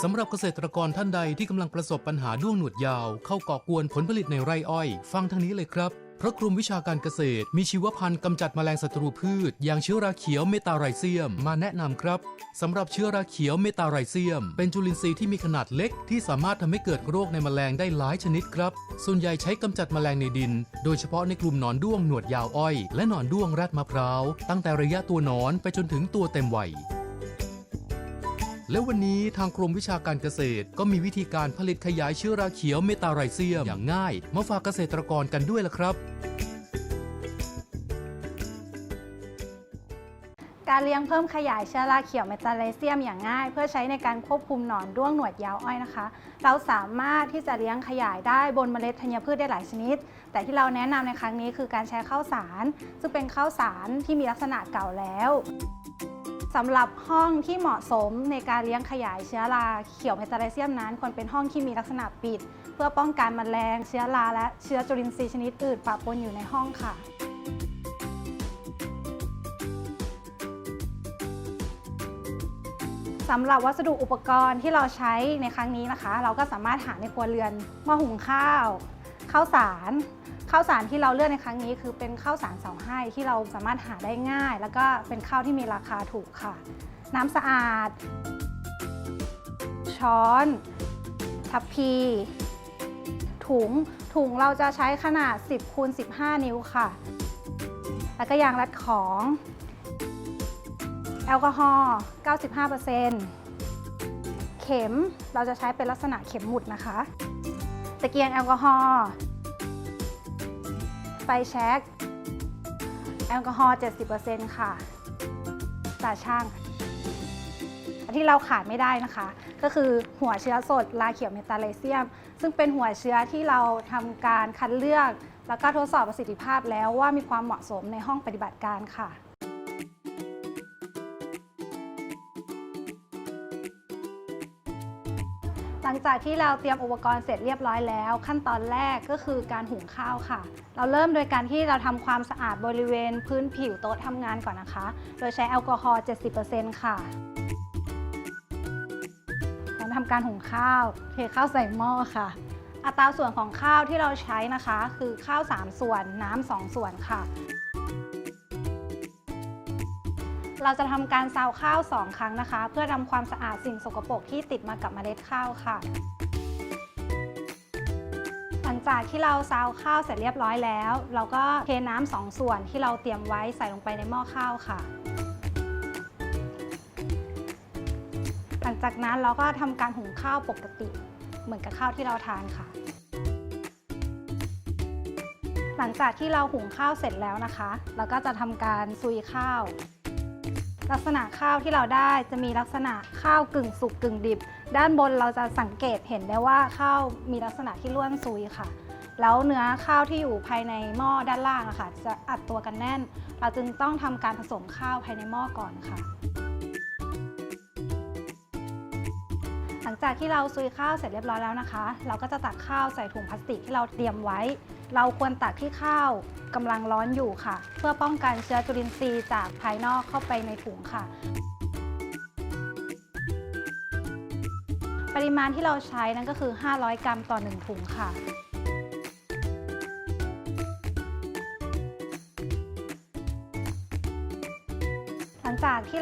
สำหรับเกษตรกรท่านใดที่กำลังประสบปัญหาด้วงหนวดยาว เข้าก่อกวนผลผลิตในไร่อ้อย ฟังทางนี้เลยครับ เพราะกรมวิชาการเกษตร มีชีวพันธุ์กำจัดแมลงศัตรูพืช อย่างเชื้อราเขียวเมตาไรเซียม มาแนะนำครับสำหรับเชื้อราเขียวเมตาไรเซียม เป็นจุลินทรีย์ที่มีขนาดเล็ก ที่สามารถทำให้เกิดโรคในแมลงได้หลายชนิดครับ ส่วนใหญ่ใช้กำจัดแมลงในดิน โดยเฉพาะในกลุ่มหนอนด้วงหนวดยาวอ้อย และหนอนด้วงแรดมะพร้าวตั้งแต่ระยะตัวหนอนไปจนถึงตัวเต็มวัย และวันนี้ทางกรมวิชาการเกษตร ก็มีวิธีการผลิตขยายเชื้อราเขียวเมตาไรเซียมอย่างง่าย มาฝากเกษตรกรกันด้วยล่ะครับการเลี้ยงเพิ่มขยายเชื้อราเขียวเมตาไรเซียมอย่างง่าย เพื่อใช้ในการควบคุมหนอนด้วงหนวดยาวอ้อยนะคะ เราสามารถที่จะเลี้ยงขยายได้บนเมล็ดธัญพืชได้หลายชนิด แต่ที่เราแนะนำในครั้งนี้คือการใช้ข้าวสาร ซึ่งเป็นข้าวสารที่มีลักษณะเก่าแล้ว สำหรับห้องที่เหมาะสมในการเลี้ยงขยายเชื้อราเขียวเมตาไรเซียมนั้น ควรเป็นห้องที่มีลักษณะปิด เพื่อป้องกันแมลงเชื้อราและเชื้อจุลินทรีย์ชนิดอื่นปะปนอยู่ในห้องค่ะสำหรับวัสดุอุปกรณ์ที่เราใช้ในครั้งนี้นะคะ เราก็สามารถหาในครัวเรือนหม้อหุงข้าวข้าวสาร ข้าวสารที่เราเลือกในครั้งนี้ คือเป็นข้าวสารเสาให้ที่เราสามารถหาได้ง่าย แล้วก็เป็นข้าวที่มีราคาถูกค่ะ น้ำสะอาด ช้อน ทัพพี ถุงถุงเราจะใช้ขนาด 10คูณ15 นิ้วค่ะ แล้วก็ยางรัดของ แอลกอฮอล์95%เข็มเราจะใช้เป็นลักษณะเข็มหมุดนะคะ ตะเกียงแอลกอฮอล์ แช็กแอลกอฮอล์ 70%ค่ะ ตาช่าง ที่เราขาดไม่ได้นะคะ ก็คือหัวเชื้อสดลาเขียวเมตาไลเซียม ซึ่งเป็นหัวเชื้อที่เราทำการคัดเลือก แล้วก็ทดสอบประสิทธิภาพแล้วว่ามีความเหมาะสมในห้องปฏิบัติการค่ะหลังจากที่เราเตรียมอุปกรณ์เสร็จเรียบร้อยแล้ว ขั้นตอนแรกก็คือการหุงข้าวค่ะ เราเริ่มโดยการที่เราทำความสะอาดบริเวณพื้นผิวโต๊ะทำงานก่อนนะคะ โดยใช้แอลกอฮอล์ 70%ค่ะแล้วทำการหุงข้าว เทข้าวใส่หม้อค่ะ อัตราส่วนของข้าวที่เราใช้นะคะ คือข้าว 3 ส่วน น้ำ 2 ส่วนค่ะ เราจะทำการซาวข้าว 2 ครั้งนะคะ เพื่อทำความสะอาดสิ่งสกปรกที่ติดมากับเมล็ดข้าวค่ะ จากที่เราซาวข้าวเสร็จเรียบร้อยแล้ว เราก็เทน้ำสองส่วนที่เราเตรียมไว้ใส่ลงไปในหม้อข้าวค่ะ หลังจากนั้นเราก็ทำการหุงข้าวปกติ เหมือนกับข้าวที่เราทานค่ะ หลังจากที่เราหุงข้าวเสร็จแล้วนะคะ เราก็จะทำการซุยข้าว ลักษณะข้าวที่เราได้จะมีลักษณะข้าวกึ่งสุกกึ่งดิบ ด้านบนเราจะสังเกตเห็นได้ว่าข้าวมีลักษณะที่ร่วนซุยค่ะ แล้วเนื้อข้าวที่อยู่ภายในหม้อด้านล่างอะค่ะจะอัดตัวกันแน่น เราจึงต้องทำการผสมข้าวภายในหม้อก่อนค่ะ ลังจากที่เราซุยข้าวเสร็จเรียบร้อยแล้วนะคะ เราก็จะตักข้าวใส่ถุงพลาสติกที่เราเตรียมไว้ เราควรตักที่ข้าวกำลังร้อนอยู่ค่ะ เพื่อป้องกันเชื้อจุลินทรีย์จากภายนอกเข้าไปในถุงค่ะปริมาณที่เราใช้นั่นก็คือ 500 กรัมต่อ 1 ถุงค่ะ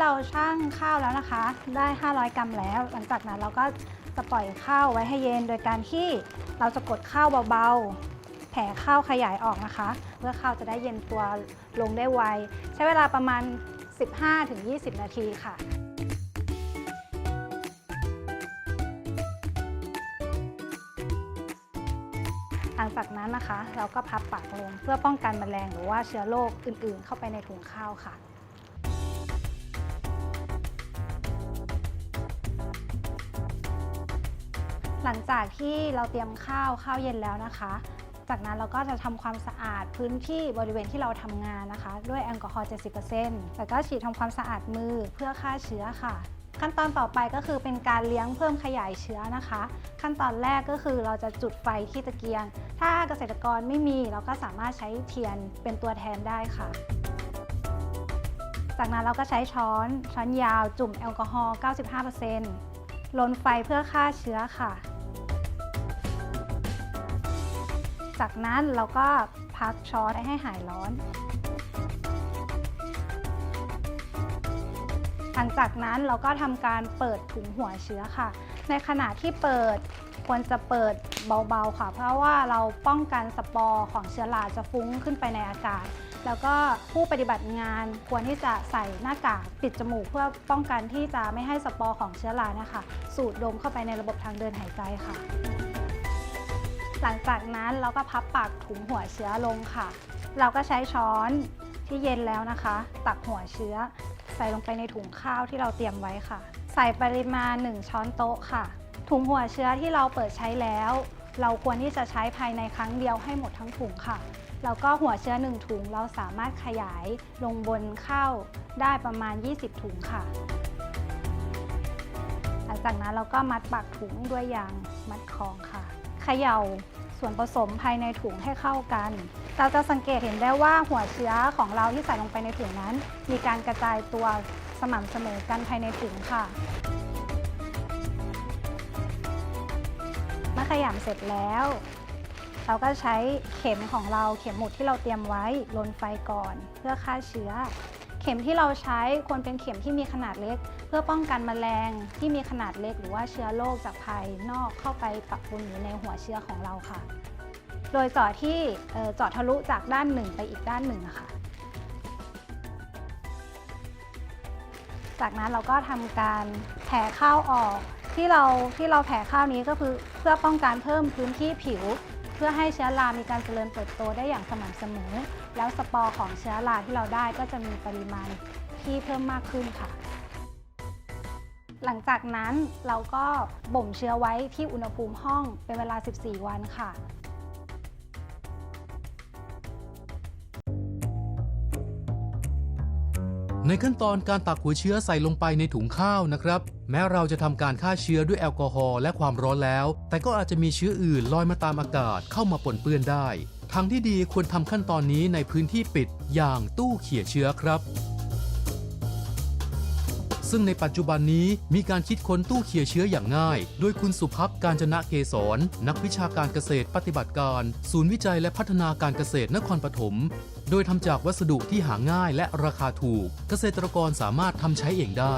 เราชั่งข้าวแล้วนะคะ ได้ 500 กรัมแล้ว หลังจากนั้นเราก็จะปล่อยข้าวไว้ให้เย็น โดยการที่เราจะกดข้าวเบาๆ แผ่ข้าวขยายออกนะคะ เพื่อข้าวจะได้เย็นตัวลงได้ไว ใช้เวลาประมาณ 15-20 นาทีค่ะหลังจากนั้นนะคะ เราก็พับปากลงเพื่อป้องกันแมลงหรือว่าเชื้อโรคอื่นๆ เข้าไปในถุงข้าวค่ะ หลังจากที่เราเตรียมข้าวข้าวเย็นแล้วนะคะ จากนั้นเราก็จะทำความสะอาดพื้นที่บริเวณที่เราทำงานนะคะ ด้วยแอลกอฮอล์70%แล้วก็ฉีดทำความสะอาดมือเพื่อฆ่าเชื้อค่ะ ขั้นตอนต่อไปก็คือเป็นการเลี้ยงเพิ่มขยายเชื้อนะคะ ขั้นตอนแรกก็คือเราจะจุดไฟที่ตะเกียง ถ้าเกษตรกรไม่มีเราก็สามารถใช้เทียนเป็นตัวแทนได้ค่ะจากนั้นเราก็ใช้ช้อนช้อนยาวจุ่มแอลกอฮอล์ 95% ลนไฟเพื่อฆ่าเชื้อค่ะ จากนั้นเราก็พักช้อนให้หายร้อน หลังจากนั้นเราก็ทำการเปิดถุงหัวเชื้อค่ะ ในขณะที่เปิดควรจะเปิดเบาๆค่ะ เพราะว่าเราป้องกันสปอร์ของเชื้อราจะฟุ้งขึ้นไปในอากาศ แล้วก็ผู้ปฏิบัติงานควรที่จะใส่หน้ากากปิดจมูก เพื่อป้องกันที่จะไม่ให้สปอร์ของเชื้อรานะคะ สูดดมเข้าไปในระบบทางเดินหายใจค่ะ หลังจากนั้นเราก็พับปากถุงหัวเชื้อลงค่ะ เราก็ใช้ช้อนที่เย็นแล้วนะคะ ตักหัวเชื้อ ใส่ลงไปในถุงข้าวที่เราเตรียมไว้ค่ะ ใส่ปริมาณ 1 ช้อนโต๊ะค่ะ ถุงหัวเชื้อที่เราเปิดใช้แล้ว เราควรที่จะใช้ภายในครั้งเดียวให้หมดทั้งถุงค่ะ แล้วก็หัวเชื้อ 1 ถุงเราสามารถขยายลงบนข้าวได้ประมาณ 20 ถุงค่ะ หลังจากนั้นเราก็มัดปากถุงด้วยยางมัดคองค่ะเขย่าส่วนผสมภายในถุงให้เข้ากัน เราจะสังเกตเห็นได้ว่าหัวเชื้อของเราที่ใส่ลงไปในถุงนั้น มีการกระจายตัวสม่ำเสมอกันภายในถุงค่ะเมื่อขยำเสร็จแล้ว เราก็ใช้เข็มของเราเข็มหมุดที่เราเตรียมไว้ลนไฟก่อน เพื่อฆ่าเชื้อ เข็มที่เราใช้ควรเป็นเข็มที่มีขนาดเล็ก เพื่อป้องกันแมลงที่มีขนาดเล็ก หรือว่าเชื้อโรคจากภายนอกเข้าไปปะปนอยู่ในหัวเชื้อของเราค่ะ โดยเจาะที่เอ่อเจาะทะลุจากด้านหนึ่งไปอีกด้านหนึ่งค่ะ จากนั้นเราก็ทำการแผ่ข้าวออกที่เราที่เราแผ่ข้าวนี้ก็คือเพื่อป้องกันเพิ่มพื้นที่ผิว พื่อให้เชื้อรามีการเจริญเติบโตได้อย่างสม่ำเสมอ แล้วสปอร์ของเชื้อราที่เราได้ก็จะมีปริมาณที่เพิ่มมากขึ้นค่ะ หลังจากนั้นเราก็บ่มเชื้อไว้ที่อุณหภูมิห้องเป็นเวลา 14 วันค่ะ ในขั้นตอนการตักหัวเชื้อใส่ลงไปในถุงข้าวนะครับ แม้เราจะทำการฆ่าเชื้อด้วยแอลกอฮอล์และความร้อนแล้ว แต่ก็อาจจะมีเชื้ออื่นลอยมาตามอากาศเข้ามาปนเปื้อนได้ทางที่ดีควรทำขั้นตอนนี้ในพื้นที่ปิดอย่างตู้เขี่ยเชื้อครับ ซึ่งในปัจจุบันนี้มีการคิดค้นตู้เขี่ยเชื้ออย่างง่าย โดยคุณสุพักการจนะเกษรนักวิชาการเกษตรปฏิบัติการ ศูนย์วิจัยและพัฒนาการเกษตรนครปฐมโดยทำจากวัสดุที่หาง่ายและราคาถูก เกษตรกรสามารถทำใช้เองได้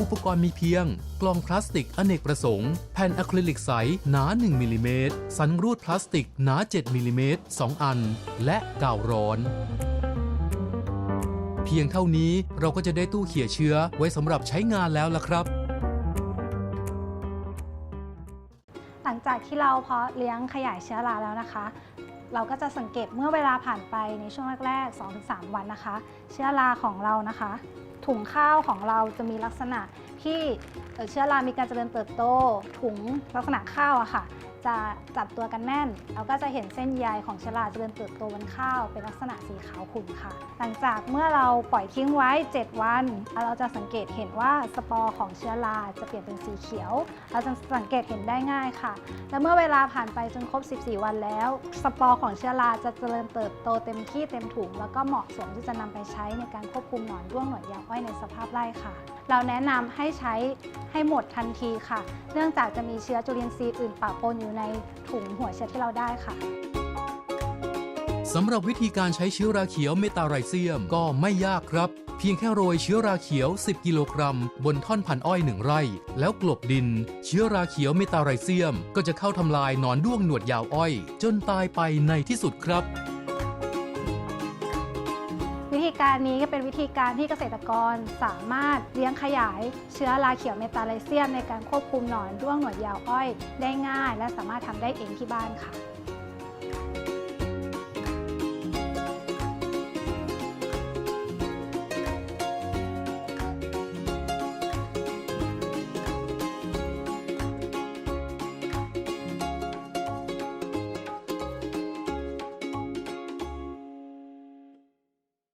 อุปกรณ์มีเพียง กล่องพลาสติกอเนกประสงค์ แผ่นอะคริลิกใส หนา 1มิลลิเมตรสันรูดพลาสติกหนา 7มิลลิเมตร2อัน และกาวร้อน พียงเท่านี้เราก็จะได้ตู้เขี่ยเชื้อไว้สำหรับใช้งานแล้วล่ะครับ หลังจากที่เราเพาะเลี้ยงขยายเชื้อราแล้วนะคะ เราก็จะสังเกตเมื่อเวลาผ่านไปในช่วงแรกๆ 2-3 วันนะคะ เชื้อราของเรานะคะ ถุงข้าวของเราจะมีลักษณะที่เอ่อเชื้อรามีการเจริญเติบโต ถุงลักษณะข้าวอะค่ะ จะจับตัวกันแน่น เราก็จะเห็นเส้นใยของเชื้อราเจริญเติบโตบนข้าว เป็นลักษณะสีขาวขุ่นค่ะ หลังจากเมื่อเราปล่อยทิ้งไว้ 7 วัน เราจะสังเกตเห็นว่าสปอร์ของเชื้อราจะเปลี่ยนเป็นสีเขียว เราจะสังเกตเห็นได้ง่ายค่ะ และเมื่อเวลาผ่านไปจนครบ 14 วันแล้ว สปอร์ของเชื้อราจะเจริญเติบโตเต็มที่เต็มถุง แล้วก็เหมาะสมที่จะนำไปใช้ในการควบคุมหนอนร่วงหนวดยางอ้อยในสภาพไร่ค่ะ เราแนะนำให้ใช้ให้หมดทันทีค่ะ เนื่องจากจะมีเชื้อจุลินทรีย์อื่นปะปนอยู่ในถุงหัวเชื้อที่เราได้ค่ะสำหรับวิธีการใช้เชื้อราเขียวเมตาไรเซียมก็ไม่ยากครับ เพียงแค่โรยเชื้อราเขียว 10 กิโลกรัม บนท่อนพันอ้อย1ไร่ แล้วกลบดิน เชื้อราเขียวเมตาไรเซียม ก็จะเข้าทำลายหนอนด้วงหนวดยาวอ้อย จนตายไปในที่สุดครับ การนี้ก็เป็นวิธีการที่เกษตรกรสามารถเลี้ยงขยายเชื้อราเขียวเมตาไลเซียมในการควบคุมหนอนร่วงหนวดยาวอ้อย ได้ง่าย และสามารถทำได้เองที่บ้านค่ะ